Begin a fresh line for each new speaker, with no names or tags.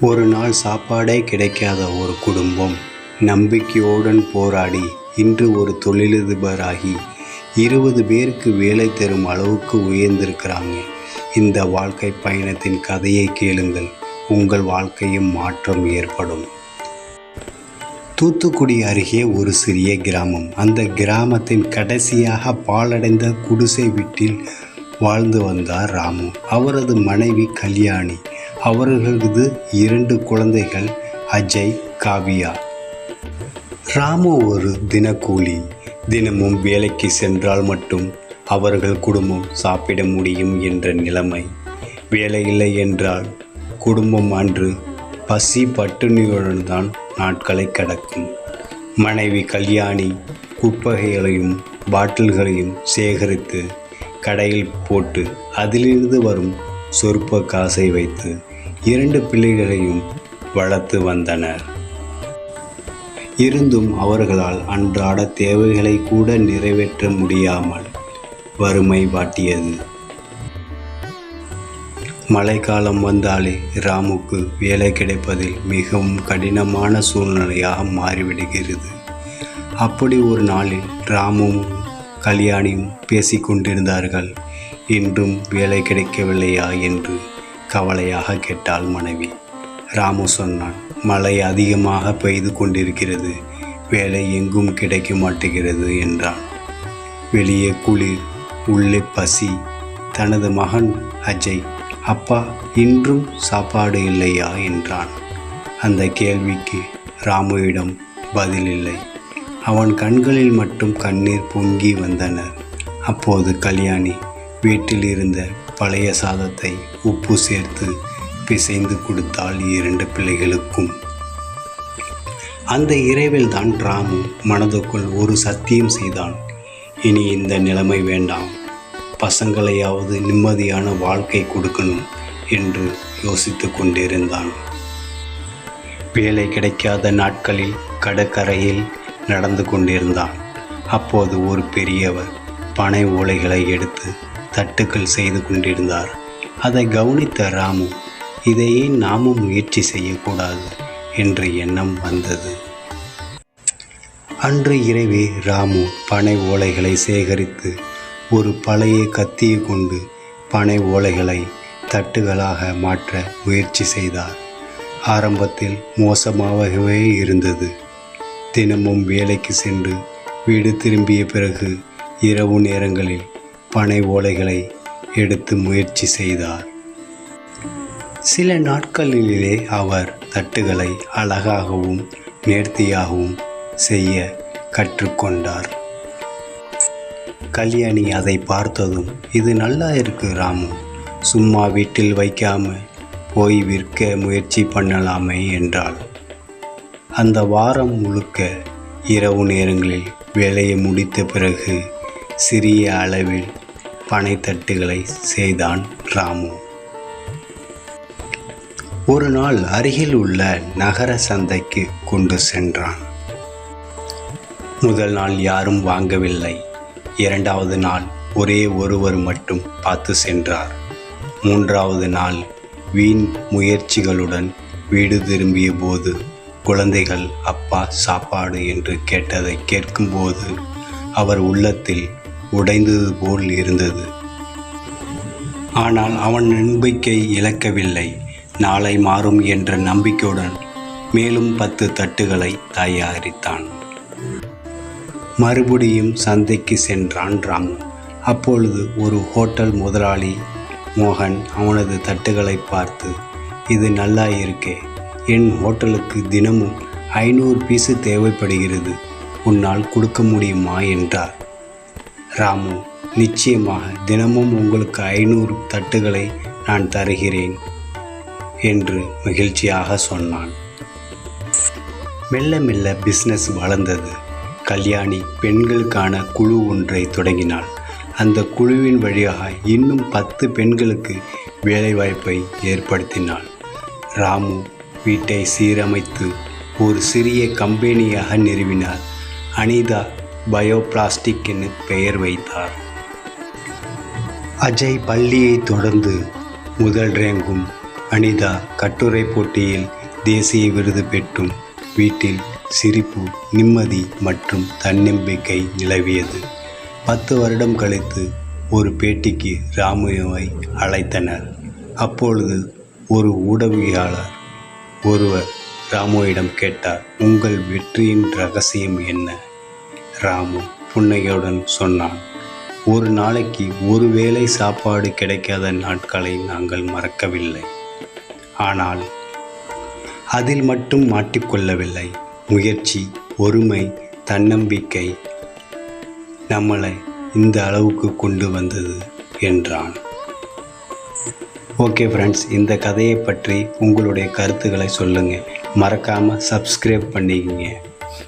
ஒரு நாள் சாப்பாடே கிடைக்காத ஒரு குடும்பம். நம்பிக்கையுடன் போராடி இன்று ஒரு தொழிலதிபராகி இருபது பேருக்கு வேலை தரும் அளவுக்கு உயர்ந்திருக்கிறாங்க. இந்த வாழ்க்கை பயணத்தின் கதையை கேளுங்கள். உங்கள் வாழ்க்கையும் மாற்றம் ஏற்படும். தூத்துக்குடி அருகே ஒரு சிறிய கிராமம். அந்த கிராமத்தின் கடைசியாக பாலடைந்த குடிசை வீட்டில் வாழ்ந்து வந்தார் ராமு. அவரது மனைவி கல்யாணி. அவர்களது இரண்டு குழந்தைகள் அஜய் காவியா. ராமு ஒரு தினக்கூலி. தினமும் வேலைக்கு சென்றால் மட்டும் அவர்கள் குடும்பம் சாப்பிட முடியும் என்ற நிலைமை. வேலை இல்லை என்றால் குடும்பம் அன்று பசி பட்டினியுடன் தான் நாட்களை கடக்கும். மனைவி கல்யாணி குப்பகைகளையும் பாட்டில்களையும் சேகரித்து கடையில் போட்டு அதிலிருந்து வரும் சொற்ப காசை வைத்து இரண்டு பிள்ளைகளையும் வளர்த்து வந்தனர். இருந்தும் அவர்களால் அன்றாட தேவைகளை கூட நிறைவேற்ற முடியாமல் வறுமை வாட்டியது. மழைக்காலம் வந்தாலே ராமுக்கு வேலை கிடைப்பதில் மிகவும் கடினமான சூழ்நிலையாக மாறிவிடுகிறது. அப்படி ஒரு நாளில் ராமும் கல்யாணியும் பேசிக்கொண்டிருந்தார்கள். இன்றும் வேலை கிடைக்கவில்லையா என்று கவலையாக கேட்டாள் மனைவி. ராமு சொன்னான் மழை அதிகமாக பெய்து கொண்டிருக்கிறது. வேலை எங்கும் கிடைக்க மாட்டேகிறது என்றான். வெளியே குளிர் உள்ளே பசி. தனது மகன் அஜய் அப்பா இன்றும் சாப்பாடு இல்லையா? என்றான். அந்த கேள்விக்கு ராமுவிடம் பதில் இல்லை. அவன் கண்களில் மட்டும் கண்ணீர் பொங்கி வந்தனர் அப்போது கல்யாணி வீட்டில் இருந்த பழைய சாதத்தை உப்பு சேர்த்து பிசைந்து கொடுத்தாள் இரண்டு பிள்ளைகளுக்கும். அந்த இரவில் தான் ராமு மனதுக்குள் ஒரு சத்தியம் செய்தான். இனி இந்த நிலைமை வேண்டாம். பசங்களையாவது நிம்மதியான வாழ்க்கை கொடுக்கணும் என்று யோசித்து கொண்டிருந்தான். வேலை கிடைக்காத நாட்களில் கடற்கரையில் நடந்து கொண்டிருந்தான். அப்போது ஒரு பெரியவர் பனை ஓலைகளை எடுத்து தட்டுக்கள் செய்து கொண்டிருந்தார். அதை கவனித்த ராமு இதையே நாமும் முயற்சி செய்யக்கூடாது என்ற எண்ணம் வந்தது. அன்று இரவே ராமு பனை ஓலைகளை சேகரித்து ஒரு பழைய கத்தியை கொண்டு பனை ஓலைகளை தட்டுகளாக மாற்ற முயற்சி செய்தார். ஆரம்பத்தில் மோசமாகவே இருந்தது. தினமும் வேலைக்கு சென்று வீடு திரும்பிய பிறகு இரவு நேரங்களில் பனை ஓலைகளை எடுத்து முயற்சி செய்தார். சில நாட்களிலே அவர் தட்டுகளை அழகாகவும் நேர்த்தியாகவும் செய்ய கற்றுக்கொண்டார். கல்யாணி அதை பார்த்ததும் இது நல்லா இருக்கு ராமு சும்மா வீட்டில் வைக்காம போய் விற்க முயற்சி பண்ணலாமே என்றாள். அந்த வாரம் முழுக்க இரவு நேரங்களில் வேலையை முடித்த பிறகு சிறிய அளவில் பனைத்தட்டுகளை செய்தான் ராமு. ஒரு நாள் அருகில் உள்ள நகர சந்தைக்கு கொண்டு சென்றான். முதல் நாள் யாரும் வாங்கவில்லை. இரண்டாவது நாள் ஒரே ஒருவர் மட்டும் பார்த்து சென்றார். மூன்றாவது நாள் வீண் முயற்சிகளுடன் வீடு திரும்பிய போது குழந்தைகள் அப்பா சாப்பாடு என்று கேட்டதை கேட்கும்போது அவர் உள்ளத்தில் உடைந்தது போல் இருந்தது. ஆனால் அவன் நம்பிக்கை இழக்கவில்லை. நாளை மாறும் என்ற நம்பிக்கையுடன் மேலும் பத்து தட்டுகளை தயாரித்தான். மறுபடியும் சந்தைக்கு சென்றான் ராமு. அப்பொழுது ஒரு ஹோட்டல் முதலாளி மோகன் அவனது தட்டுகளை பார்த்து இது நல்லா இருக்கே. என் ஹோட்டலுக்கு தினமும் ஐநூறு பீஸு தேவைப்படுகிறது. உன்னால் கொடுக்க முடியுமா? என்றார். ராமு நிச்சயமாக தினமும் உங்களுக்கு ஐநூறு தட்டுகளை நான் தருகிறேன் என்று மகிழ்ச்சியாக சொன்னான். மெல்ல மெல்ல பிஸ்னஸ் வளர்ந்தது. கல்யாணி பெண்களுக்கான குழு ஒன்றை தொடங்கினாள். அந்த குழுவின் வழியாக இன்னும் பத்து பெண்களுக்கு வேலைவாய்ப்பை ஏற்படுத்தினாள். ராமு வீட்டை சீரமைத்து ஒரு சிறிய கம்பெனியாக நிறுவினார். அனிதா பயோபிளாஸ்டிக் என பெயர் வைத்தார். அஜய் பள்ளியை தொடர்ந்து முதல் ரேங்கும் அனிதா கட்டுரை போட்டியில் தேசிய விருது பெற்றும் வீட்டில் சிரிப்பு நிம்மதி மற்றும் தன்னம்பிக்கை நிலவியது. பத்து வருடம் கழித்து ஒரு பேட்டிக்கு ராமுவை அழைத்தனர். அப்பொழுது ஒரு ஊடகியாளர் ஒருவர் ராமுவிடம் கேட்டார் உங்கள் வெற்றியின் ரகசியம் என்ன? ராமு புன்னகையுடன் சொன்னான். ஒரு நாளைக்கு ஒரு வேளை சாப்பாடு கிடைக்காத நாட்களை நாங்கள் மறக்கவில்லை. ஆனால் அதில் மட்டும் மாட்டிக்கொள்ளவில்லை. முயற்சி ஒருமை தன்னம்பிக்கை நம்மளை இந்த அளவுக்கு கொண்டு வந்தது என்றான். ஓகே ஃப்ரெண்ட்ஸ் இந்த கதையை பற்றி உங்களுடைய கருத்துக்களை சொல்லுங்கள் மறக்காமல் சப்ஸ்கிரைப் பண்ணிக்கங்க.